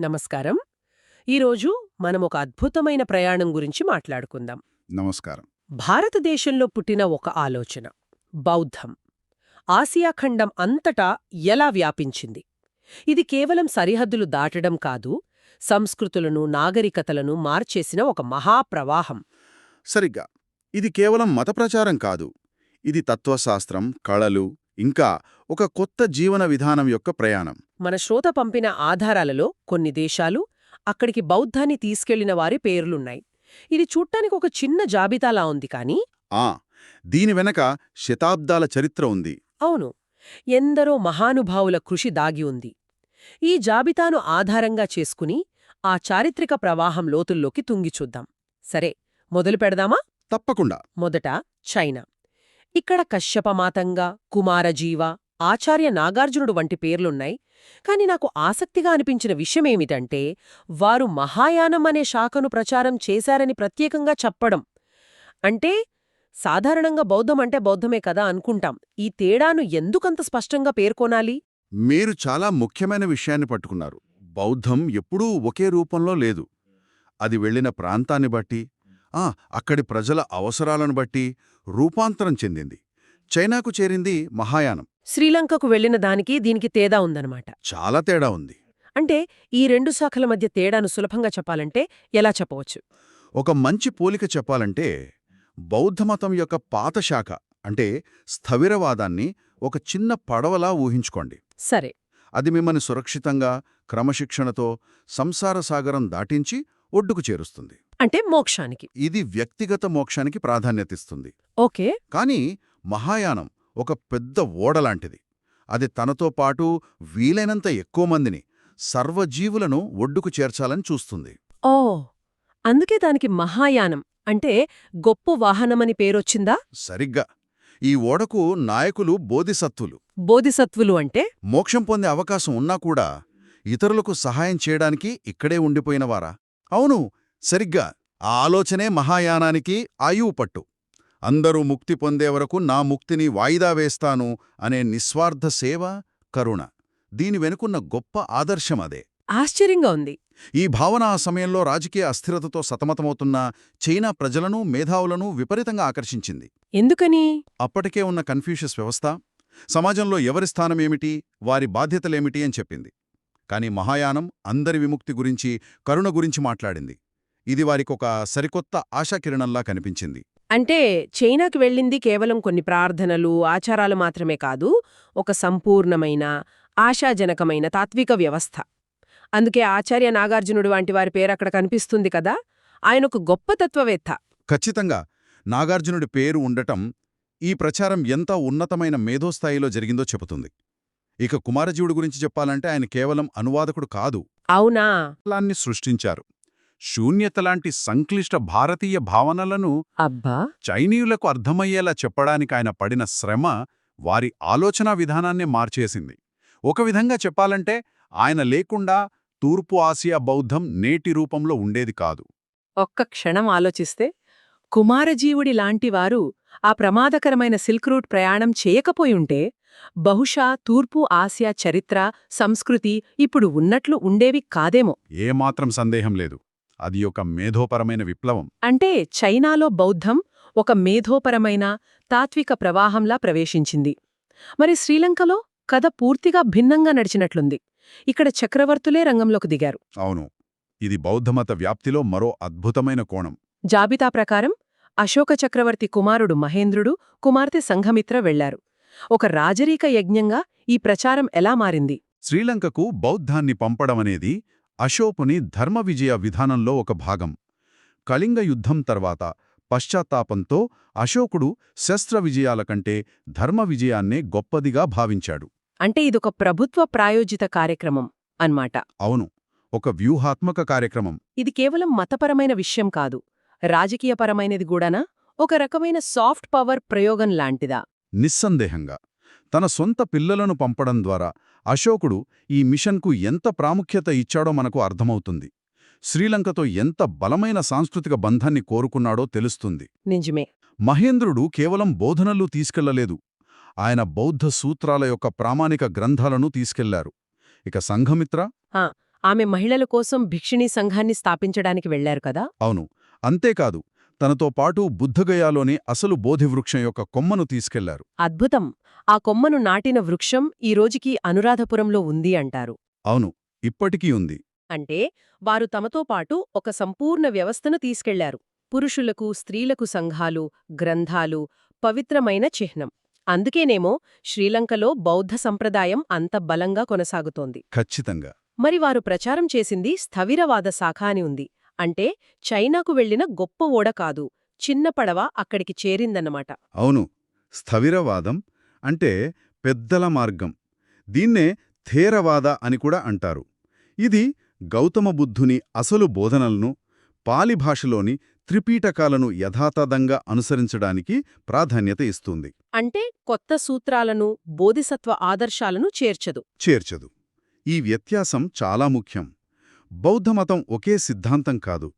నమస్కారం. ఈరోజు మనం ఒక అద్భుతమైన ప్రయాణం గురించి మాట్లాడుకుందాం. నమస్కారం. భారతదేశంలో పుట్టిన ఒక ఆలోచన బౌద్ధం. ఆసియా ఖండం అంతటా ఎలా వ్యాపించింది? ఇది కేవలం సరిహద్దులు దాటడం కాదు సంస్కృతులను నాగరికతలను మార్చేసిన ఒక మహాప్రవాహం. సరిగ్గా. ఇది కేవలం మత ప్రచారం కాదు. ఇది తత్వశాస్త్రం కళలు ఇంకా ఒక కొత్త జీవన విధానం యొక్క ప్రయాణం. మన శ్రోత పంపిన ఆధారాలలో కొన్ని దేశాలు అక్కడికి బౌద్ధాన్ని తీసుకెళ్ళిన వారి పేర్లున్నాయి. ఇది చూడ్డానికి ఒక చిన్న జాబితాలా ఉంది కానీ ఆ దీని వెనక శతాబ్దాల చరిత్ర ఉంది. అవును ఎందరో మహానుభావుల కృషి దాగి ఉంది. ఈ జాబితాను ఆధారంగా చేసుకుని ఆ చారిత్రక ప్రవాహం లోతుల్లోకి తుంగి చూద్దాం. సరే మొదలు పెడదామా? తప్పకుండా. మొదట చైనా. ఇక్కడ కశ్యపమాతంగా కుమారజీవ ఆచార్య నాగార్జునుడు వంటి పేర్లున్నాయి. కాని నాకు ఆసక్తిగా అనిపించిన విషయమేమిటంటే వారు మహాయానం అనే శాఖను ప్రచారం చేశారని ప్రత్యేకంగా చెప్పడం. అంటే సాధారణంగా బౌద్ధం అంటే బౌద్ధమే కదా అనుకుంటాం. ఈ తేడాను ఎందుకంత స్పష్టంగా పేర్కొనాలి? మీరు చాలా ముఖ్యమైన విషయాన్ని పట్టుకున్నారు. బౌద్ధం ఎప్పుడూ ఒకే రూపంలో లేదు. అది వెళ్ళిన ప్రాంతాన్ని బట్టి ఆ అక్కడి ప్రజల అవసరాలను బట్టి రూపాంతరం చెందింది. చైనాకు చేరింది మహాయానం. శ్రీలంకకు వెళ్ళిన దానికి దీనికి తేడా ఉందన్నమాట. చాలా తేడా ఉంది. అంటే ఈ రెండు శాఖల మధ్య తేడాను సులభంగా చెప్పాలంటే ఎలా చెప్పవచ్చు? ఒక మంచి పోలిక చెప్పాలంటే బౌద్ధమతం యొక్క పాత శాఖ అంటే స్థవిరవాదాన్ని ఒక చిన్న పడవలా ఊహించుకోండి. సరే. అది మిమ్మల్ని సురక్షితంగా క్రమశిక్షణతో సంసార సాగరం దాటించి ఒడ్డుకు చేరుస్తుంది. అంటే మోక్షానికి. ఇది వ్యక్తిగత మోక్షానికి ప్రాధాన్యతిస్తుంది. ఓకే. కానీ మహాయానం ఒక పెద్ద ఓడలాంటిది అది తనతో పాటు వీలైనంత ఎక్కువ మందిని సర్వజీవులను ఒడ్డుకు చేర్చాలని చూస్తుంది. ఓ! అందుకే దానికి మహాయానం అంటే గొప్ప వాహనమని పేరొచ్చిందా? సరిగ్గా. ఈ ఓడకు నాయకులు బోధిసత్వులు బోధిసత్వులు అంటే? మోక్షం పొందే అవకాశం ఉన్నా కూడా ఇతరులకు సహాయం చేయడానికి ఇక్కడే ఉండిపోయినవారా అవును సరిగ్గా ఆ ఆలోచనే మహాయానానికి ఆయువు పట్టు. అందరూ ముక్తి పొందే వరకు నా ముక్తిని వాయిదా వేస్తాను అనే నిస్వార్థ సేవ కరుణ. దీని వెనుకున్న గొప్ప ఆదర్శం అదే. ఆశ్చర్యంగా ఉంది. ఈ భావన ఆ సమయంలో రాజకీయ అస్థిరతతో సతమతమవుతున్న చైనా ప్రజలను మేధావులను విపరీతంగా ఆకర్షించింది. ఎందుకని? అప్పటికే ఉన్న కన్ఫ్యూషస్ వ్యవస్థ సమాజంలో ఎవరి స్థానమేమిటి వారి బాధ్యతలేమిటి అని చెప్పింది. కాని మహాయానం అందరి విముక్తి గురించి కరుణ గురించి మాట్లాడింది. ఇది వారికొక సరికొత్త ఆశాకిరణంలా కనిపించింది. అంటే చైనాకి వెళ్ళింది కేవలం కొన్ని ప్రార్థనలు ఆచారాలు మాత్రమే కాదు ఒక సంపూర్ణమైన ఆశాజనకమైన తాత్విక వ్యవస్థ. అందుకే ఆచార్య నాగార్జునుడు వంటి వారి పేరు అక్కడ కనిపిస్తుంది కదా? ఆయన ఒక గొప్ప తత్వవేత్త. ఖచ్చితంగా. నాగార్జునుడి పేరు ఉండటం ఈ ప్రచారం ఎంత ఉన్నతమైన మేధోస్థాయిలో జరిగిందో చెబుతుంది. ఇక కుమారజీవుడి గురించి చెప్పాలంటే ఆయన కేవలం అనువాదకుడు కాదు. అవునా? సృష్టించారు. శూన్యతలాంటి సంక్లిష్ట భారతీయ భావనలను అబ్బా! చైనీయులకు అర్థమయ్యేలా చెప్పడానికి ఆయన పడిన శ్రమ వారి ఆలోచనా విధానాన్నే మార్చేసింది. ఒక విధంగా చెప్పాలంటే ఆయన లేకుండా తూర్పు ఆసియా బౌద్ధం నేటి రూపంలో ఉండేది కాదు. ఒక్క క్షణం ఆలోచిస్తే కుమారజీవుడి లాంటివారు ఆ ప్రమాదకరమైన సిల్క్ రూట్ ప్రయాణం చేయకపోయుంటే బహుశా తూర్పు ఆసియా చరిత్ర సంస్కృతి ఇప్పుడు ఉన్నట్లు ఉండేవి కాదేమో. ఏమాత్రం సందేహం లేదు. అది ఒక మేధోపరమైన విప్లవం. అంటే చైనాలో బౌద్ధం ఒక మేధోపరమైన తాత్విక ప్రవాహంలా ప్రవేశించింది. మరి శ్రీలంకలో కథ పూర్తిగా భిన్నంగా నడిచినట్లుంది. ఇక్కడ చక్రవర్తులే రంగంలోకి దిగారు. అవును. ఇది బౌద్ధమత వ్యాప్తిలో మరో అద్భుతమైన కోణం. జాబితా ప్రకారం అశోక చక్రవర్తి కుమారుడు మహేంద్రుడు కుమార్తె సంఘమిత్ర వెళ్ళారు ఒక రాజరీక యజ్ఞంగా ఈ ప్రచారం ఎలా మారింది? శ్రీలంకకు బౌద్ధాన్ని పంపడమనేది అశోకుని ధర్మ విజయ విధానంలో ఒక భాగం. కళింగ యుద్ధం తర్వాత పశ్చాత్తాపంతో అశోకుడు శస్త్ర విజయాల కంటే ధర్మ విజయాన్నే గొప్పదిగా భావించాడు. అంటే ఇదొక ప్రభుత్వ ప్రాయోజిత కార్యక్రమం అన్మాట అవును ఒక వ్యూహాత్మక కార్యక్రమం. ఇది కేవలం మతపరమైన విషయం కాదు రాజకీయపరమైనది గూడానా? ఒక రకమైన సాఫ్ట్ పవర్ ప్రయోగం లాంటిదా? నిస్సందేహంగా. తన సొంత పిల్లలను పంపడం ద్వారా అశోకుడు ఈ మిషన్కు ఎంత ప్రాముఖ్యత ఇచ్చాడో మనకు అర్థమవుతుంది. శ్రీలంకతో ఎంత బలమైన సాంస్కృతిక బంధాన్ని కోరుకున్నాడో తెలుస్తుంది. నిజమే. మహేంద్రుడు కేవలం బోధనలు తీసుకెళ్ళలేదు. ఆయన బౌద్ధ సూత్రాల యొక్క ప్రామాణిక గ్రంథాలను తీసుకెళ్ళారు. ఇక సంఘమిత్ర? ఆమె మహిళల కోసం భిక్షిణీ సంఘాన్ని స్థాపించడానికి వెళ్ళారు కదా? అవును. అంతేకాదు తనతో పాటు బుద్ధగయాలోని అసలు బోధివృక్షం యొక్క కొమ్మను తీసుకెళ్ళారు. అద్భుతం! ఆ కొమ్మను నాటిన వృక్షం ఈ రోజుకి అనురాధపురంలో ఉంది అంటారు. అవును ఇప్పటికీ ఉంది. అంటే వారు తమతో పాటు ఒక సంపూర్ణ వ్యవస్థను తీసుకెళ్ళారు. పురుషులకు స్త్రీలకు సంఘాలు గ్రంథాలు పవిత్రమైన చిహ్నం. అందుకేనేమో శ్రీలంకలో బౌద్ధ సంప్రదాయం అంత బలంగా కొనసాగుతోంది. ఖచ్చితంగా. మరి వారు ప్రచారం చేసింది స్థవిరవాద శాఖ అని ఉంది. అంటే చైనాకు వెళ్ళిన గొప్ప ఓడ కాదు చిన్న పడవ అక్కడికి చేరిందన్నమాట. అవును స్థవిరవాదం అంటే పెద్దల మార్గం. దీన్నే థేరవాద అని కూడా అంటారు. ఇది గౌతమ బుద్ధుని అసలు బోధనలను పాలి భాషలోని త్రిపీటకాలను యథాతథంగా అనుసరించడానికి ప్రాధాన్యత ఇస్తుంది. అంటే కొత్త సూత్రాలను బోధిసత్వ ఆదర్శాలను చేర్చదు. చేర్చదు. ఈ వ్యత్యాసం చాలా ముఖ్యం. బౌద్ధమతం ఒకే సిద్ధాంతం కాదు.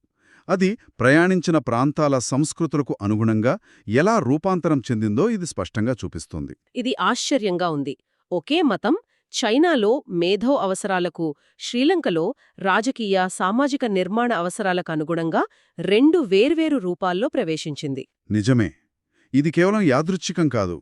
అది ప్రయాణించిన ప్రాంతాల సంస్కృతులకు అనుగుణంగా ఎలా రూపాంతరం చెందిందో ఇది స్పష్టంగా చూపిస్తుంది. ఇది ఆశ్చర్యంగా ఉంది. ఒకే మతం చైనాలో మేధో అవసరాలకు శ్రీలంకలో రాజకీయ సామాజిక నిర్మాణ అవసరాలకు అనుగుణంగా రెండు వేర్వేరు రూపాల్లో ప్రవేశించింది. నిజమే. ఇది కేవలం యాదృచ్ఛికం కాదు.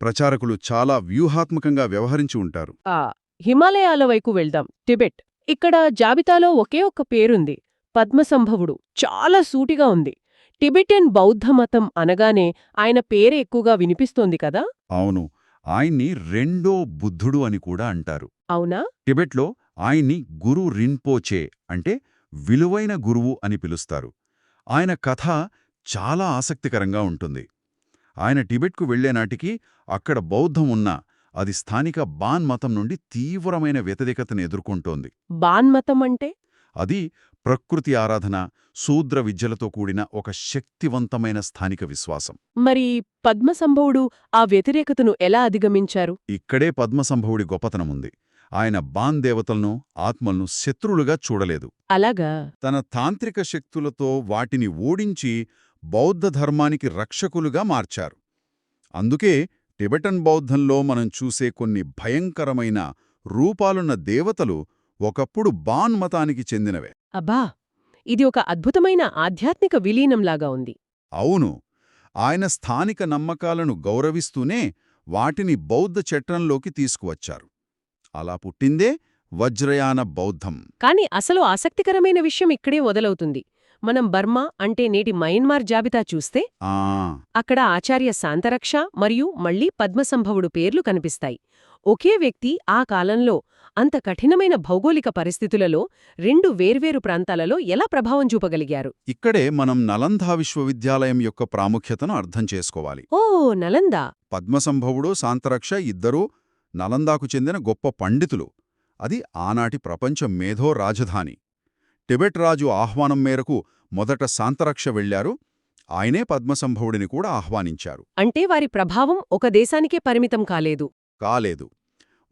ప్రచారకులు చాలా వ్యూహాత్మకంగా వ్యవహరించి ఉంటారు. ఆ హిమాలయాల వైపు వెళ్దాం. టిబెట్. ఇక్కడ జాబితాలో ఒకే ఒక్క పేరుంది. పద్మసంభవుడు. చాలా సూటిగా ఉంది. టిబెటియన్ బౌద్ధ మతం అనగానే ఆయన పేరే ఎక్కువగా వినిపిస్తోంది కదా? అవును. ఆయన్ని రెండో బుద్ధుడు అని కూడా అంటారు. అవునా? టిబెట్లో ఆయన్ని గురు రిన్పోచే అంటే విలువైన గురువు అని పిలుస్తారు. ఆయన కథ చాలా ఆసక్తికరంగా ఉంటుంది. ఆయన టిబెట్కు వెళ్ళేనాటికి అక్కడ బౌద్ధం ఉన్నా అది స్థానిక బాన్ మతం నుండి తీవ్రమైన వ్యతిరేకతను ఎదుర్కొంటోంది. బాన్మతం అంటే? అది ప్రకృతి ఆరాధన శూద్ర విద్యలతో కూడిన ఒక శక్తివంతమైన స్థానిక విశ్వాసం. మరి పద్మసంభవుడు ఆ వ్యతిరేకతను ఎలా అధిగమించారు? ఇక్కడే పద్మసంభవుడి గొప్పతనముంది ఆయన బాన్ దేవతలను ఆత్మలను శత్రులుగా చూడలేదు. అలాగా? తన తాంత్రిక శక్తులతో వాటిని ఓడించి బౌద్ధ ధర్మానికి రక్షకులుగా మార్చారు. అందుకే టిబెటన్ బౌద్ధంలో మనం చూసే కొన్ని భయంకరమైన రూపాలున్న దేవతలు ఒకప్పుడు బాన్ మతానికి చెందినవే. అబ్బా! ఇది ఒక అద్భుతమైన ఆధ్యాత్మిక విలీనంలాగా ఉంది. అవును. ఆయన స్థానిక నమ్మకాలను గౌరవిస్తూనే వాటిని బౌద్ధ చట్రంలోకి తీసుకువచ్చారు. అలా పుట్టిందే వజ్రయాన బౌద్ధం. కాని అసలు ఆసక్తికరమైన విషయం ఇక్కడే మొదలవుతుంది. మనం బర్మా అంటే నేటి మయన్మార్ జాబితా చూస్తే ఆ! అక్కడ ఆచార్య శాంతరక్ష మరియు మళ్ళీ పద్మసంభవుడు పేర్లు కనిపిస్తాయి. ఒకే వ్యక్తి ఆ కాలంలో అంత కఠినమైన భౌగోళిక పరిస్థితులలో రెండు వేర్వేరు ప్రాంతాలలో ఎలా ప్రభావం చూపగలిగారు? ఇక్కడే మనం నలందా విశ్వవిద్యాలయం యొక్క ప్రాముఖ్యతను అర్థం చేసుకోవాలి. ఓ నలందా. పద్మసంభవుడు శాంతరక్ష ఇద్దరూ నలందాకు చెందిన గొప్ప పండితులు. అది ఆనాటి ప్రపంచ మేధో రాజధాని. టిబెట్ రాజు ఆహ్వానం మేరకు మొదట శాంతరక్ష వెళ్ళారు ఆయనే పద్మసంభవుడిని కూడా ఆహ్వానించారు. అంటే వారి ప్రభావం ఒక దేశానికే పరిమితం కాలేదు. కాలేదు.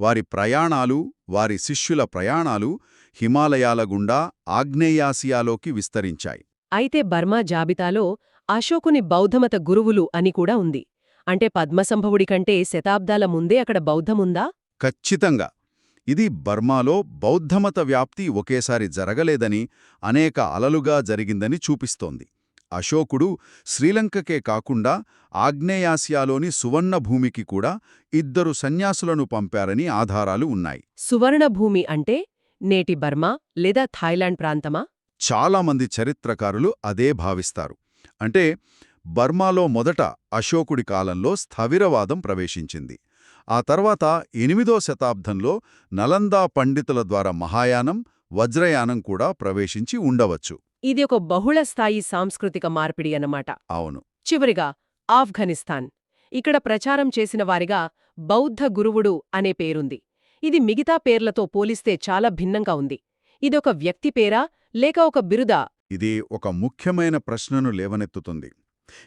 వారి ప్రయాణాలు వారి శిష్యుల ప్రయాణాలు హిమాలయాల గుండా ఆగ్నేయాసియాలోకి విస్తరించాయి. అయితే బర్మా జాబితాలో అశోకుని బౌద్ధమత గురువులు అని కూడా ఉంది. అంటే పద్మసంభవుడి కంటే శతాబ్దాల ముందే అక్కడ బౌద్ధముందా ఖచ్చితంగా. ఇది బర్మాలో బౌద్ధమత వ్యాప్తి ఒకేసారి జరగలేదని అనేక అలలుగా జరిగిందని చూపిస్తోంది. అశోకుడు శ్రీలంకకే కాకుండా ఆగ్నేయాసియాలోని సువర్ణభూమికి కూడా ఇద్దరు సన్యాసులను పంపారని ఆధారాలు ఉన్నాయి. సువర్ణభూమి అంటే నేటి బర్మా లేదా థాయిలాండ్ ప్రాంతమా? చాలామంది చరిత్రకారులు అదే భావిస్తారు. అంటే బర్మాలో మొదట అశోకుడి కాలంలో స్థవిరవాదం ప్రవేశించింది. ఆ తర్వాత ఎనిమిదో శతాబ్దంలో నలందా పండితుల ద్వారా మహాయానం వజ్రయానం కూడా ప్రవేశించి ఉండవచ్చు. ఇది ఒక బహుళస్థాయి సాంస్కృతిక మార్పిడి అన్నమాట. అవును. చివరిగా ఆఫ్ఘనిస్తాన్. ఇక్కడ ప్రచారం చేసిన వారిగా బౌద్ధ గురువుడు అనే పేరుంది. ఇది మిగతా పేర్లతో పోలిస్తే చాలా భిన్నంగా ఉంది. ఇదొక వ్యక్తి పేరా లేక ఒక బిరుదా? ఇది ఒక ముఖ్యమైన ప్రశ్నను లేవనెత్తుతుంది.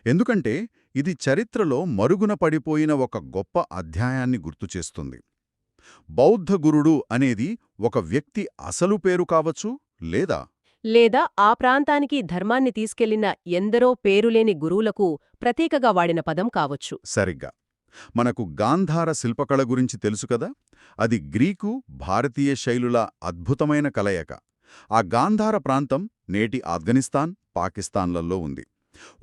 ఎందుకంటే ఇది చరిత్రలో మరుగున పడిపోయిన ఒక గొప్ప అధ్యాయాన్ని గుర్తుచేస్తుంది బౌద్ధ గురుడు అనేది ఒక వ్యక్తి అసలు పేరు కావచ్చు లేదా లేదా ఆ ప్రాంతానికి ధర్మాన్ని తీసుకెళ్ళిన ఎందరో పేరులేని గురువులకు ప్రతీకగా వాడిన పదం కావచ్చు. సరిగ్గా. మనకు గాంధార శిల్పకళ గురించి తెలుసు కదా? అది గ్రీకు భారతీయ శైలుల అద్భుతమైన కలయిక. ఆ గాంధార ప్రాంతం నేటి ఆఫ్ఘనిస్తాన్ పాకిస్తాన్లలో ఉంది.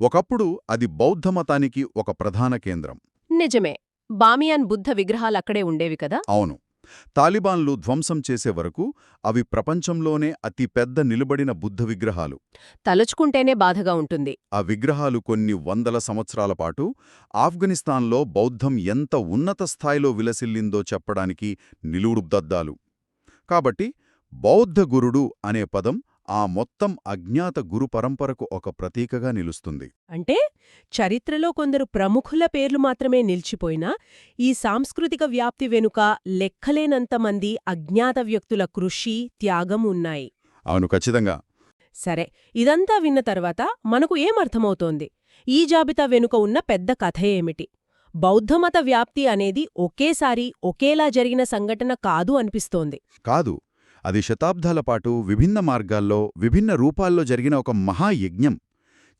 ఒకప్పుడు అది బౌద్ధ మతానికి ఒక ప్రధాన కేంద్రం. నిజమే. బామియాన్ బుద్ధ విగ్రహాలక్కడే ఉండేవి కదా? అవును. తాలిబాన్లు ధ్వంసం చేసే వరకు అవి ప్రపంచంలోనే అతి పెద్ద నిలబడిన బుద్ధ విగ్రహాలు. తలుచుకుంటేనే బాధగా ఉంటుంది. ఆ విగ్రహాలు కొన్ని వందల సంవత్సరాల పాటు ఆఫ్ఘనిస్తాన్లో బౌద్ధం ఎంత ఉన్నత స్థాయిలో విలసిల్లిందో చెప్పడానికి నిలువుడుద్దద్దాలు కాబట్టి బౌద్ధ గురుడు అనే పదం ఆ మొత్తం అజ్ఞాత గురు పరంపరకు ఒక ప్రతీకగా నిలుస్తుంది. అంటే చరిత్రలో కొందరు ప్రముఖుల పేర్లు మాత్రమే నిలిచిపోయినా ఈ సాంస్కృతిక వ్యాప్తి వెనుక లెక్కలేనంత మంది అజ్ఞాత వ్యక్తుల కృషి త్యాగం ఉన్నాయి. అవును ఖచ్చితంగా. సరే ఇదంతా విన్న తర్వాత మనకు ఏమర్థమవుతోంది ఈ జాబితా వెనుక ఉన్న పెద్ద కథ ఏమిటి? బౌద్ధమత వ్యాప్తి అనేది ఒకేసారి ఒకేలా జరిగిన సంఘటన కాదు అనిపిస్తోంది. కాదు. అది శతాబ్దాల పాటు విభిన్న మార్గాల్లో విభిన్న రూపాల్లో జరిగిన ఒక మహాయజ్ఞం.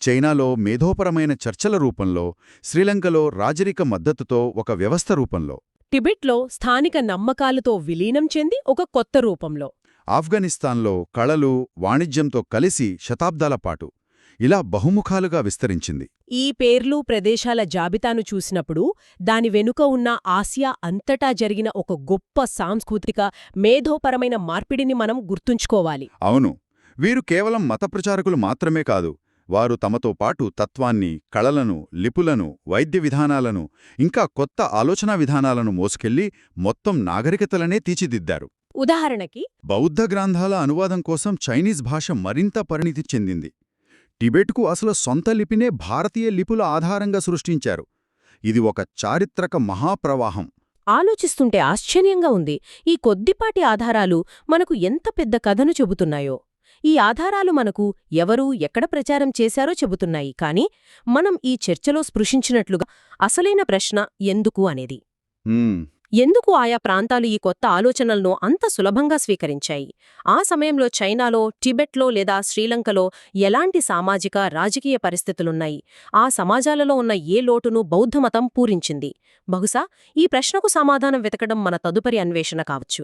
చైనాలో మేధోపరమైన చర్చల రూపంలో శ్రీలంకలో రాజరిక మద్దతుతో ఒక వ్యవస్థ రూపంలో. టిబెట్లో స్థానిక నమ్మకాలతో విలీనం చెంది ఒక కొత్త రూపంలో. ఆఫ్ఘనిస్తాన్లో కళలు వాణిజ్యంతో కలిసి శతాబ్దాల పాటు. ఇలా బహుముఖాలుగా విస్తరించింది. ఈ పేర్లు ప్రదేశాల జాబితాను చూసినప్పుడు దాని వెనుక ఉన్న ఆసియా అంతటా జరిగిన ఒక గొప్ప సాంస్కృతిక మేధోపరమైన మార్పిడిని మనం గుర్తుంచుకోవాలి. అవును. వీరు కేవలం మత ప్రచారకులు మాత్రమే కాదు వారు తమతో పాటు తత్వాన్ని కళలను లిపులను వైద్య విధానాలను ఇంకా కొత్త ఆలోచనా విధానాలను మోసుకెళ్ళి మొత్తం నాగరికతలనే తీర్చిదిద్దారు. ఉదాహరణకి బౌద్ధ గ్రంథాల అనువాదం కోసం చైనీస్ భాష మరింత పరిణితి చెందింది. టిబెట్కు అసలు సొంత లిపినే భారతీయ లిపుల ఆధారంగా సృష్టించారు. ఇది ఒక చారిత్రక మహాప్రవాహం. ఆలోచిస్తుంటే ఆశ్చర్యంగా ఉంది. ఈ కొద్దిపాటి ఆధారాలు మనకు ఎంత పెద్ద కథను చెబుతున్నాయో. ఈ ఆధారాలు మనకు ఎవరు ఎక్కడ ప్రచారం చేశారో చెబుతున్నాయి. కాని మనం ఈ చర్చలో స్పృశించినట్లుగా అసలైన ప్రశ్న ఎందుకు అనేది. ఎందుకు ఆయా ప్రాంతాలు ఈ కొత్త ఆలోచనలను అంత సులభంగా స్వీకరించాయి? ఆ సమయంలో చైనాలో టిబెట్లో లేదా శ్రీలంకలో ఎలాంటి సామాజిక రాజకీయ పరిస్థితులున్నాయి? ఆ సమాజాలలో ఉన్న ఏ లోటును బౌద్ధమతం పూరించింది? బహుశా ఈ ప్రశ్నకు సమాధానం వెతకడం మన తదుపరి అన్వేషణ కావచ్చు.